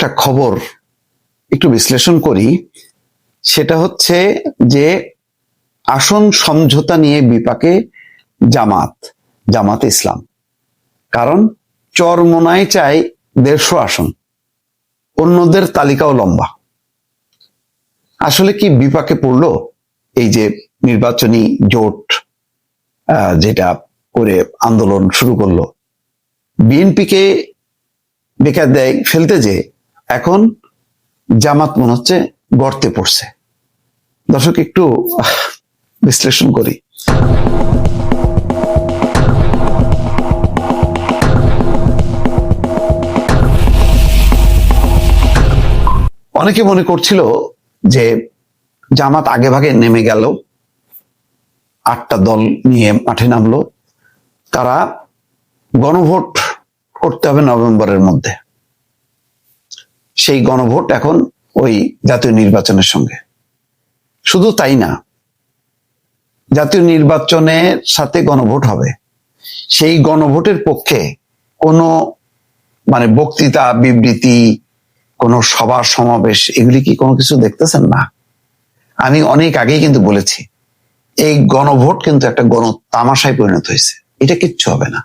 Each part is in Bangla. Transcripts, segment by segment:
একটা খবর একটু বিশ্লেষণ করি। সেটা হচ্ছে যে আসন সমঝোতা নিয়ে বিপাকে জামাত জামাত ইসলাম। কারণ চরমোনায় চাই দেড়শো আসন, অন্যদের তালিকাও লম্বা। আসলে কি বিপাকে পড়ল? এই যে নির্বাচনী জোট যেটা করে আন্দোলন শুরু করল। বিএনপিকে বেকার দেয় ফেলতে যে এখন জামাত মনে হচ্ছে গর্তে পড়ছে। দর্শক, একটু বিশ্লেষণ করি। অনেকে মনে করছিল যে জামাত আগে ভাগে নেমে গেল, আটটা দল নিয়ে মাঠে নামলো। তারা গণভোট করতে হবে নভেম্বরের মধ্যে। সেই গণভোট এখন ওই জাতীয় নির্বাচনের সঙ্গে। শুধু তাই না, জাতীয় নির্বাচনের সাথে গণভোট হবে। সেই গণভোটের পক্ষে কোনো মানে বক্তৃতা, বিবৃতি, কোনো সভা, সমাবেশ, এগুলি কি কোনো কিছু দেখতেছেন না? আমি অনেক আগেই কিন্তু বলেছি, এই গণভোট কিন্তু একটা গণ তামাশায় পরিণত হয়েছে। এটা কিচ্ছু হবে না।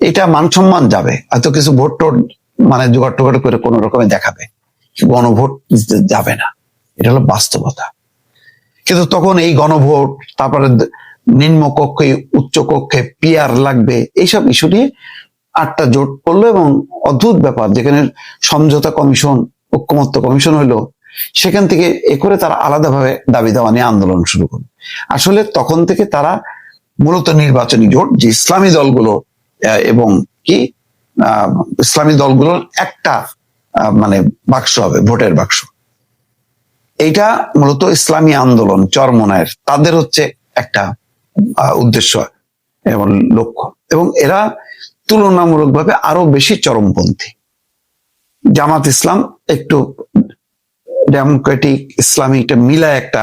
এটা মান সম্মান যাবে। এত কিছু ভোট টোট মানে জোগাড় টোগাড় করে কোনো রকমে দেখাবে। গণভোট যাবে না। এটা হলো বাস্তবতা। কিন্তু তখন এই গণভোট, তারপরে নিম্ন কক্ষে, উচ্চ কক্ষে পিয়ার লাগবে, এইসব ইস্যু নিয়ে আটটা জোট করল এবং অদ্ভুত ব্যাপার। যেখানে সমঝোতা কমিশন, ঐক্যমত্য কমিশন হলো, সেখান থেকে এ করে তারা আলাদাভাবে দাবি দাওয়া নিয়ে আন্দোলন শুরু করল। আসলে তখন থেকে তারা মূলত নির্বাচনী জোট, যে ইসলামী দলগুলো এবং কি ইসলামী দলগুলোর একটা মানে বাক্স হবে, ভোটের বাক্স। এইটা মূলত ইসলামী আন্দোলন, চরমনায়ের। তাদের হচ্ছে একটা উদ্দেশ্য এবং লক্ষ্য। এবং এরা তুলনামূলকভাবে আরও বেশি চরমপন্থী। জামাত ইসলাম একটু ডেমোক্রেটিক ইসলামিক এটা মিলা একটা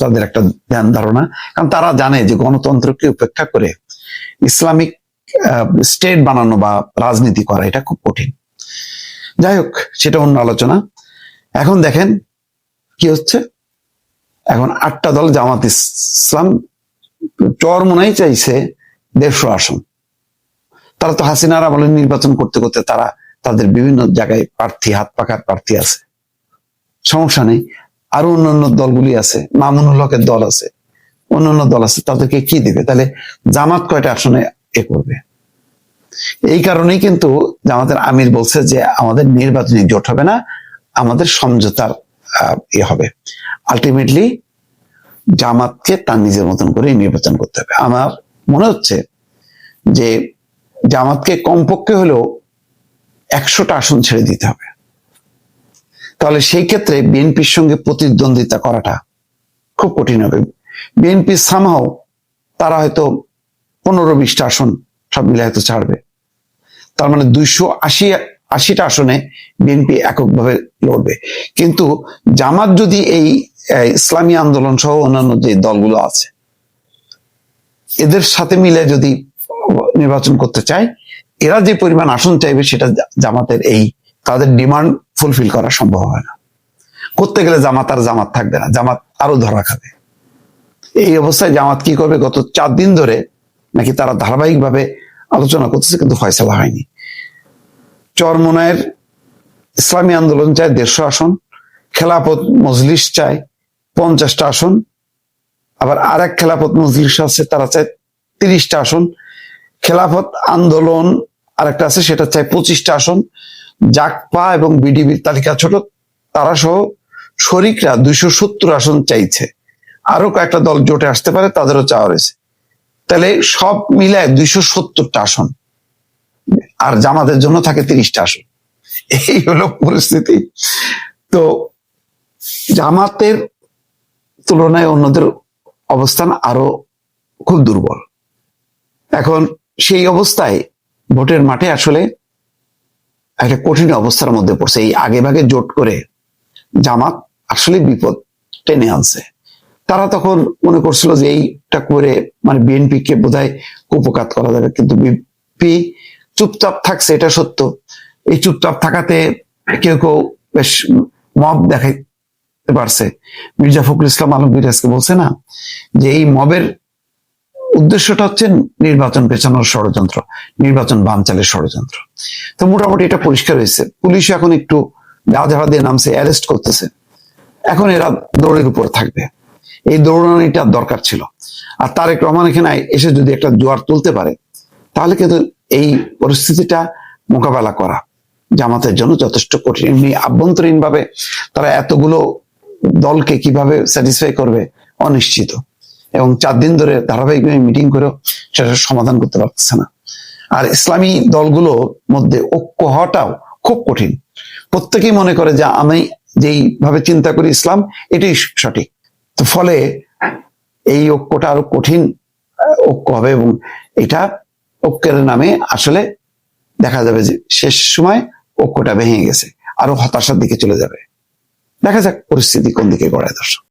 তাদের একটা ধ্যান ধারণা। কারণ তারা জানে যে গণতন্ত্রকে উপেক্ষা করে ইসলামিক স্টেট বানানো বা রাজনীতি করা, এটা খুব কঠিন। যাই হোক, সেটা অন্য আলোচনা। এখন দেখেন কি হচ্ছে? এখন আটটা দল জামাত ইসলাম চরমোনাই চাইছে দেড়শো আসন। তারা তো হাসিনার আমলে নির্বাচন করতে করতে তারা তাদের বিভিন্ন জায়গায় প্রার্থী, হাত পাকার প্রার্থী আছে। সমস্যা নেই। আরও অন্যান্য দলগুলি আছে, মামুনুল হকের দল আছে। অন্যান্য দল আছে, তাদেরকে কি দেবে? তাহলে জামাত কয়টা আসনে এ করবে। এই কারণেই কিন্তু জামাতের আমির বলছে যে আমাদের নির্বাচনী জোট হবে না, আমাদের সমঝোতার ইয়ে হবে। আলটিমেটলি জামাতকে তার নিজের মতন করে নির্বাচন করতে হবে। আমার মনে হচ্ছে যে জামাতকে কমপক্ষে হলেও একশোটা আসন ছেড়ে দিতে হবে। তাহলে সেই ক্ষেত্রে বিএনপির সঙ্গে প্রতিদ্বন্দ্বিতা করাটা খুব কঠিন হবে। বিএনপি সামহাও তারা হয়তো পনেরো বিশটা আসন সব মিলে হয়তো ছাড়বে। তার মানে দুইশো আশি, আশিটা আসনে বিএনপি এককভাবে লড়বে। কিন্তু জামাত যদি এই ইসলামী আন্দোলন সহ অন্যান্য যে দলগুলো আছে, এদের সাথে মিলে যদি নির্বাচন করতে চায়, এরা যে পরিমাণ আসন চাইবে সেটা জামাতের এই, তাদের ডিমান্ড ফুলফিল করা সম্ভব হয় না। করতে গেলে জামাত আর জামাত থাকবে না, জামাত আরও ধরা খাবে। এই অবস্থায় জামাত কি করবে? গত চার দিন ধরে নাকি তারা ধারাবাহিকভাবে আলোচনা করতেছে কিন্তু ফয়সলা হয়নি। চরমনায়ের ইসলামী আন্দোলন চায় দেড়শো আসন খেলাপথ মজলিস চায় পঞ্চাশটা আসন, আবার আর এক খেলাপথ মজলিস আছে, তারা চায় তিরিশটা আসন। খেলাফত আন্দোলন আরেকটা আছে, সেটা চায় পঁচিশটা আসন। জাকপা এবং বিডিবির তালিকা ছোট, তারা সহ শরিকরা দুইশো সত্তর আসন চাইছে। আরও কয়েকটা দল জোটে আসতে পারে, তাদেরও চাওয়া রয়েছে। তাহলে সব মিলায় দুইশো সত্তরটা আসন। আর জামাতের জন্য থাকে তিরিশটা আসন। এই হলো পরিস্থিতি। তো জামাতের তুলনায় অন্যদের অবস্থান আরও খুব দুর্বল। এখন সেই অবস্থায় ভোটের মাঠে আসলে একটা কঠিন অবস্থার মধ্যে পড়ছে। এই আগে ভাগে জোট করে জামাত আসলে বিপদ টেনে আনছে। তারা তখন মনে করছিল যে এইটা করে মানে বিএনপি কে বোধহয় কুপকাত করা যাবে। কিন্তু বিএনপি চুপচাপ থাকছে, এটা সত্য। এই চুপচাপ থাকাতে কেউ কেউ বেশ মব দেখাইতে পারছে। মির্জা ফখরুল ইসলাম আলমগীর আজকে বলছে না যে এই মবের উদ্দেশ্যটা হচ্ছে নির্বাচন পেছানোর ষড়যন্ত্র, নির্বাচন বানচালের ষড়যন্ত্র। তো মোটামুটি এটা পরিষ্কার হয়েছে। পুলিশ এখন একটু গাধারা দিয়ে নামছে, অ্যারেস্ট করতেছে। এখন এরা দৌড়ের উপর থাকবে। এই দৌড়ানিটা দরকার ছিল। আর তারেক রহমান এখানে এসে যদি একটা জোয়ার তুলতে পারে, তাহলে কিন্তু এই পরিস্থিতিটা মোকাবেলা করা জামাতের জন্য যথেষ্ট কঠিন। আভ্যন্তরীণ ভাবে তারা এতগুলো দলকে কীভাবে স্যাটিসফাই করবে অনিশ্চিত। এবং চার দিন ধরে ধারাবাহিকভাবে মিটিং করেও সেটা সমাধান করতে পারতেছে না। আর ইসলামী দলগুলোর মধ্যে ঐক্য হওয়াটাও খুব কঠিন। প্রত্যেকেই মনে করে যে আমি যেই ভাবে চিন্তা করি ইসলাম, এটাই সঠিক। তো ফলে এই ঐক্যটা আরও কঠিন ঐক্য হবে এবং এটা ঐক্যের নামে আসলে দেখা যাবে যে শেষ সময় ঐক্যটা ভেঙে গেছে, আরও হতাশার দিকে চলে যাবে। দেখা যাক পরিস্থিতি কোন দিকে গড়ায় দর্শক।